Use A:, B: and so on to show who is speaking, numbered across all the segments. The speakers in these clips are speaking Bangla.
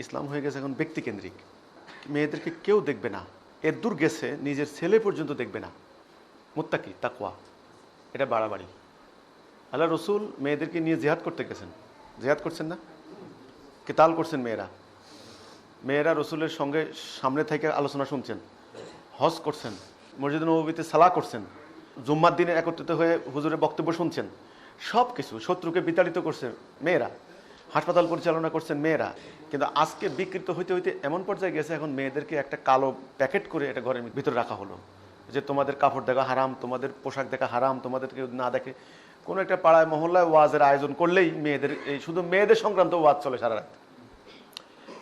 A: ইসলাম হয়ে গেছে এখন ব্যক্তিকেন্দ্রিক। মেয়েদেরকে কেউ দেখবে না। এর দূর গেছে, নিজের ছেলে পর্যন্ত দেখবে না। মুত্তাকি, তাকওয়া, এটা বাড়াবাড়ি। আল্লাহ রসুল মেয়েদেরকে নিয়ে জেহাদ করতে গেছেন। জেহাদ করছেন না? কেতাল করছেন মেয়েরা। মেয়েরা রসুলের সঙ্গে সামনে থেকে আলোচনা শুনছেন। হজ করছেন। মসজিদ নবীতে সালা করছেন। জুম্মার দিনে একত্রিত হয়ে হুজুরের বক্তব্য শুনছেন। সব কিছু শত্রুকে বিতাড়িত করছে মেয়েরা। হাসপাতাল পরিচালনা করছেন মেয়েরা। কিন্তু আজকে বিকৃত হইতে হইতে এমন পর্যায়ে গেছে, এখন মেয়েদেরকে একটা কালো প্যাকেট করে এটা ঘরের ভিতরে রাখা হলো। যে তোমাদের কাপড় দেখা হারাম, তোমাদের পোশাক দেখা হারাম তোমাদেরকে না দেখে। কোনো একটা পাড়ায়, মহল্লায় ওয়াজের আয়োজন করলেই মেয়েদের এই শুধু মেয়েদের সংক্রান্ত ওয়াজ চলে সারা রাত।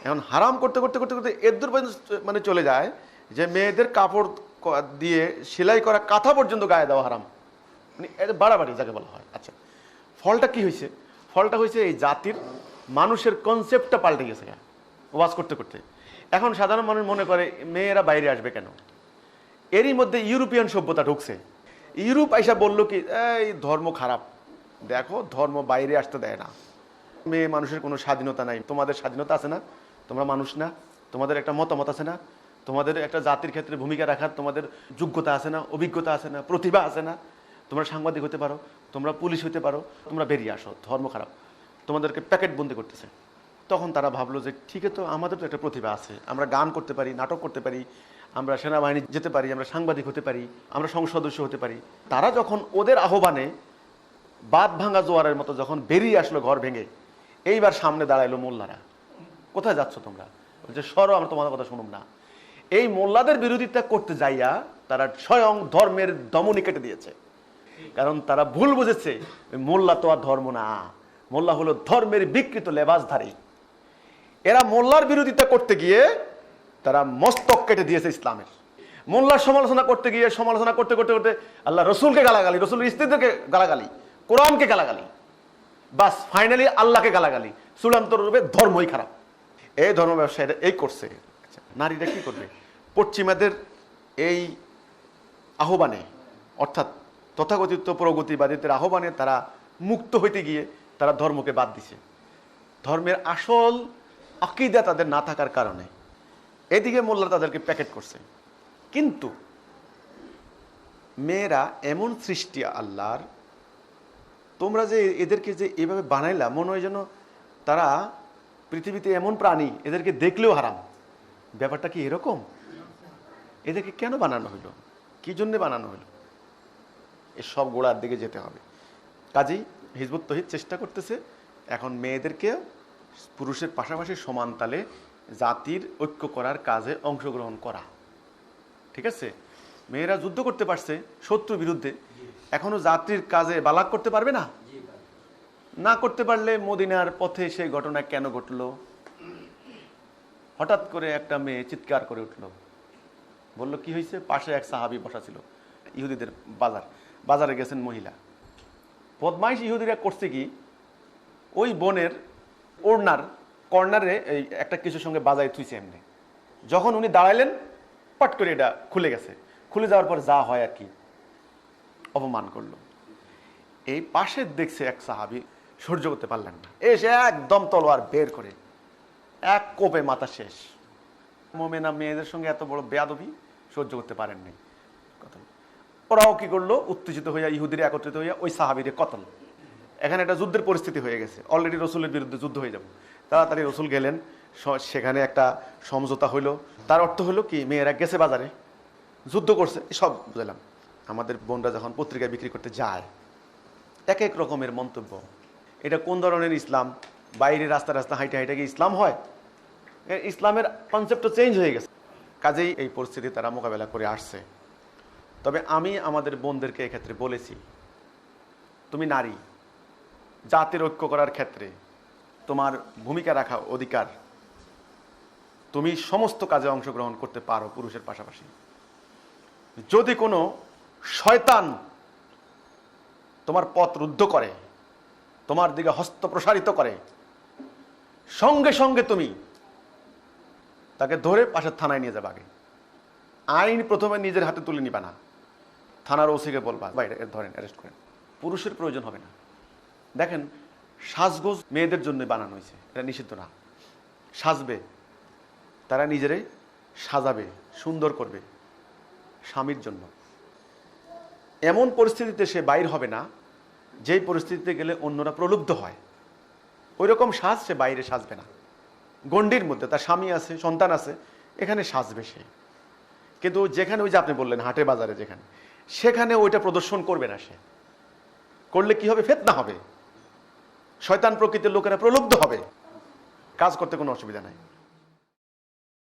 A: এখন হারাম করতে করতে করতে করতে এদুর পর্যন্ত মানে চলে যায় যে মেয়েদের কাপড় দিয়ে সেলাই করা কাঁথা পর্যন্ত গায়ে দেওয়া হারাম। মানে এটা বাড়াবাড়ি যাকে বলা হয়। আচ্ছা ফলটা কি হয়েছে? ফলটা হয়েছে এই জাতির মানুষের কনসেপ্টটা পাল্টে গেছে ওয়াজ করতে করতে। এখন সাধারণ মানুষ মনে করে, মেয়েরা বাইরে আসবে কেন? এরই মধ্যে ইউরোপিয়ান সভ্যতা ঢুকছে। ইউরোপ আইসা বলল কি, এই, ধর্ম খারাপ। দেখো, ধর্ম বাইরে আসতে দেয় না। মেয়ে মানুষের কোনো স্বাধীনতা নাই। তোমাদের স্বাধীনতা আছে না? তোমরা মানুষ না? তোমাদের একটা মতামত আছে না? তোমাদের একটা জাতির ক্ষেত্রে ভূমিকা রাখার তোমাদের যোগ্যতা আছে না? অভিজ্ঞতা আছে না? প্রতিভা আছে না? তোমরা সাংবাদিক হতে পারো, তোমরা পুলিশ হতে পারো, তোমরা বেরিয়ে আসো। ধর্ম খারাপ। তোমাদেরকে প্যাকেট বন্দি করতেছে। তখন তারা ভাবলো যে ঠিকই তো আমাদের তো একটা প্রতিভা আছে। আমরা গান করতে পারি, নাটক করতে পারি, আমরা সেনাবাহিনী যেতে পারি, আমরা সাংবাদিক হতে পারি, আমরা সংসদ সদস্য হতে পারি। তারা যখন ওদের আহ্বানে বাদ ভাঙা জোয়ারের মতো যখন বেরিয়ে আসলো ঘর ভেঙে, এইবার সামনে দাঁড়াইলো মোল্লারা। কোথায় যাচ্ছ তোমরা? বলছে, সরো, আমরা তোমাদের কথা শুনুম না। এই মোল্লাদের বিরোধিতা করতে যাইয়া তারা স্বয়ং ধর্মের দমনি কেটে দিয়েছে। কারণ তারা ভুল বুঝেছে, মোল্লা তো আর ধর্ম না। মোল্লা হলো ধর্মের বিকৃত লেবাসধারী। এরা মোল্লার বিরোধিতা করতে গিয়ে তারা মস্তক কেটে দিয়েছে ইসলামের। মোল্লার সমালোচনা করতে গিয়ে সমালোচনা করতে করতে করতে আল্লাহ রসুলকে গালাগালি রসুল স্ত্রীদেরকে গালাগালি কোরআনকে গালাগালি বাস ফাইনালি আল্লাহকে গালাগালি। চূড়ান্ত রূপে ধর্মই খারাপ। এই ধর্ম ব্যবসায়ীরা এই করছে। আচ্ছা, নারীরা কি করবে? পশ্চিমাদের এই আহ্বানে অর্থাৎ তথাকথিত প্রগতিবাদীদের আহ্বানে তারা মুক্ত হইতে গিয়ে তারা ধর্মকে বাদ দিছে। ধর্মের আসল আকিদা তাদের না থাকার কারণে। এদিকে মোল্লা তাদেরকে প্যাকেট করছে। কিন্তু মেয়েরা এমন সৃষ্টি আল্লাহর, তোমরা যে এদেরকে যে এভাবে বানাইলা, মনে হয় যেন তারা পৃথিবীতে এমন প্রাণী, এদেরকে দেখলেও হারাম। ব্যাপারটা কি এরকম? এদেরকে কেন বানানো হলো? কি জন্যে বানানো হলো? এ সব গোড়ার দিকে যেতে হবে। কাজেই হিজবুত তহিদ চেষ্টা করতেছে। এখন মেয়েদেরকে পুরুষের পাশাপাশি সমান তালে জাতির ঐক্য করার কাজে অংশগ্রহণ করা। ঠিক আছে? মেয়েরা যুদ্ধ করতে পারছে শত্রুর বিরুদ্ধে। এখনও জাতির কাজে বালাক করতে পারবে না? না করতে পারলে মদিনার পথে সেই ঘটনা কেন ঘটলো? হঠাৎ করে একটা মেয়ে চিৎকার করে উঠল। বলল কি হয়েছে পাশে এক সাহাবি বসা ছিল ইহুদিদের বাজার। বাজারে গেছেন মহিলা। বদমাইশ ইহুদিরা করছে কি? ওই বোনের ওড়নার, কর্নারে এই একটা কিছুর সঙ্গে বাজায় থুইছে এমনি। যখন উনি দাঁড়াইলেন, পট করে এটা খুলে গেছে। খুলে যাওয়ার পর যা হয় আর কি, অপমান করল। এই পাশে দেখছে এক সাহাবি, সহ্য করতে পারলেন না। এসে একদম তলোয়ার বের করে, এক কোপে মাথা শেষ। মোমেনা মেয়েদের সঙ্গে এত বড় বেয়াদবি সহ্য করতে পারেননি। ওরাও কি করল? উত্তেজিত হইয়া, ইহুদিরা একত্রিত হইয়া ওই সাহাবিরে কতল। এখানে একটা যুদ্ধের পরিস্থিতি হয়ে গেছে। অলরেডি রসুলের বিরুদ্ধে যুদ্ধ হয়ে যাবে। তাড়াতাড়ি রসুল গেলেন সেখানে একটা সমঝোতা হইল। তার অর্থ হলো কি, মেয়েরা গেছে বাজারে, যুদ্ধ করছে, সব বুঝলাম আমাদের বোনরা যখন পত্রিকা বিক্রি করতে যায়, এক এক রকমের মন্তব্য। এটা কোন ধরনের ইসলাম? বাইরে রাস্তা রাস্তা হাইটে হাইটে গিয়ে ইসলাম হয়? ইসলামের কনসেপ্টও চেঞ্জ হয়ে গেছে। কাজেই এই পরিস্থিতি তারা মোকাবেলা করে আসছে। তবে আমি আমাদের বোনদেরকে এক্ষেত্রে বলেছি, তুমি নারী, জাতির ঐক্য করার ক্ষেত্রে তোমার ভূমিকা রাখা অধিকার তুমি সমস্ত কাজে অংশগ্রহণ করতে পারো পুরুষের পাশাপাশি। যদি কোনো শয়তান তোমার পথ রুদ্ধ করে, তোমার দিকে হস্ত প্রসারিত করে, সঙ্গে সঙ্গে তুমি তাকে ধরে পাশের থানায় নিয়ে যাবে আগে। আইন প্রথমে নিজের হাতে তুলে নিবা না। থানার ওসিকে বলবা বাইরে ধরেন অ্যারেস্ট করেন। পুরুষের প্রয়োজন হবে না। দেখেন, সাজগোজ মেয়েদের জন্য বানানো হয়েছে, এটা নিষিদ্ধ না। সাজবে, তারা নিজেরাই সাজাবে, সুন্দর করবে স্বামীর জন্য। এমন পরিস্থিতিতে সে বাইর হবে না, যেই পরিস্থিতিতে গেলে অন্যরা প্রলুব্ধ হয়। ওই রকম সাজ সে বাইরে সাজবে না। গণ্ডির মধ্যে, তার স্বামী আছে, সন্তান আছে, এখানে সাজবে সে। কিন্তু যেখানে ওই যে আপনি বললেন, হাটে বাজারে যেখানে সেখানে ওইটা প্রদর্শন করবে না সে। করলে কি হবে? ফেতনা হবে। শয়তান প্রকৃতির লোকেরা প্রলুব্ধ হবে। কাজ করতে কোনো অসুবিধা নাই।